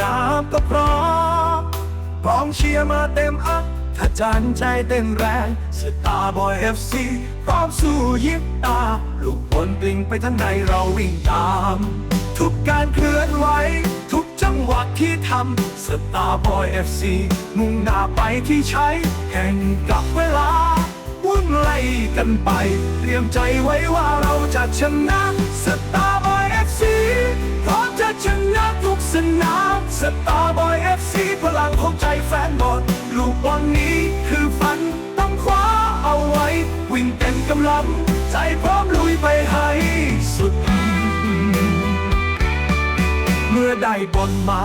นามก็พร้อมกองเชียร์มาเต็มอัพถ้าจันใจเต้นแรงสตาร์บอยเอฟซีพร้อมสู้ยิบตา ลูกบอลกลิ้งไปทางไหนเราวิ่งตาม ทุกการเคลื่อนไหวทุกจังหวะที่ทำสตาร์บอยเอฟซีมุ่งหน้าไปที่ใช้แข่งกับเวลา วุ่นไล่กันไป เตรียมใจไว้ว่าเราจะชนะ นามสตาร์บอยเอฟซีพลังของใจแฟนบอลลูกบอลนี้คือฝันต้องคว้าเอาไว้ วิ่งเต็มกำลัง ใจพร้อมลุยไปให้สุด เมื่อได้บอลมา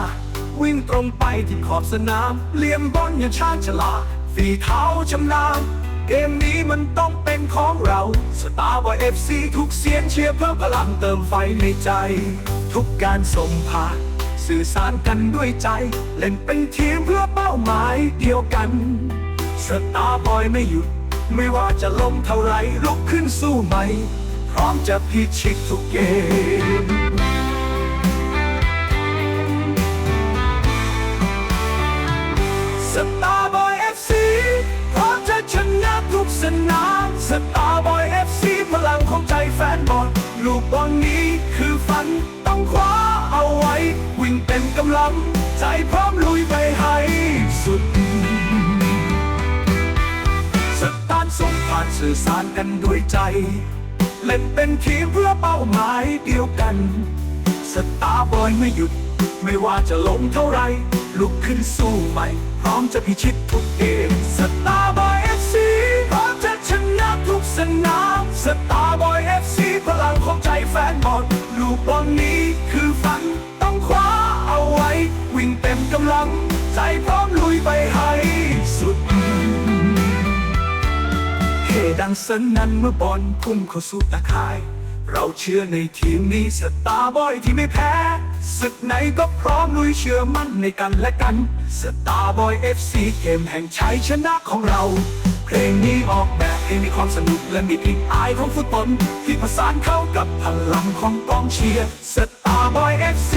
วิ่งตรงไปที่ขอบสนาม เลี่ยมบอลอย่างชาญฉลาดฝีเท้าชำนาญเกมนี้มันต้องเป็นของเราสตาร์บอยเอฟซีทุกเสียงเชียร์เพิ่มพลังเติมไฟในใจ ทุกการส่งผ่าน สื่อสารกันด้วยใจ เล่นเป็นทีมเพื่อเป้าหมายเดียวกันสตาร์บอยไม่หยุด ไม่ว่าจะล้มเท่าไรลุกขึ้นสู้ใหม่พร้อมจะพิชิตทุกเกมสตาร์บอยเอฟซีพร้อมจะชนะทุกสนามสตาร์บอยเอฟซีพลังของใจแฟนบอลลูกบอลนี้คือฝันต้องคว้า เอาไว้ วิ่งเต็มกำลัง ใจพร้อมลุยไปให้สุด สตาร์ส่งผ่านสื่อสารกันด้วยใจ เล่นเป็นทีมเพื่อเป้าหมายเดียวกัน สตาร์บอยไม่หยุด ไม่ว่าจะล้มเท่าไร ลุกขึ้นสู้ใหม่ พร้อมจะพิชิตทุกเกมำลัง ใจพร้อมลุยไปให้สุด เฮดังสนั่นเมื่อบอลพุ่งเข้าสู่ตาข่าย เราเชื่อในทีมนี้สตาร์บอยที่ไม่แพ้ศึกไหนก็พร้อมลุยเชื่อมั่นในกันและกันสตาร์บอยเอฟซีเกมแห่งชัยชนะของเรา เพลงนี้ออกแบบให้มีความสนุกและมีกลิ่นอายของฟุตบอลที่ผสานเข้ากับพลังของกองเชียร์สตาร์บอยเอฟซี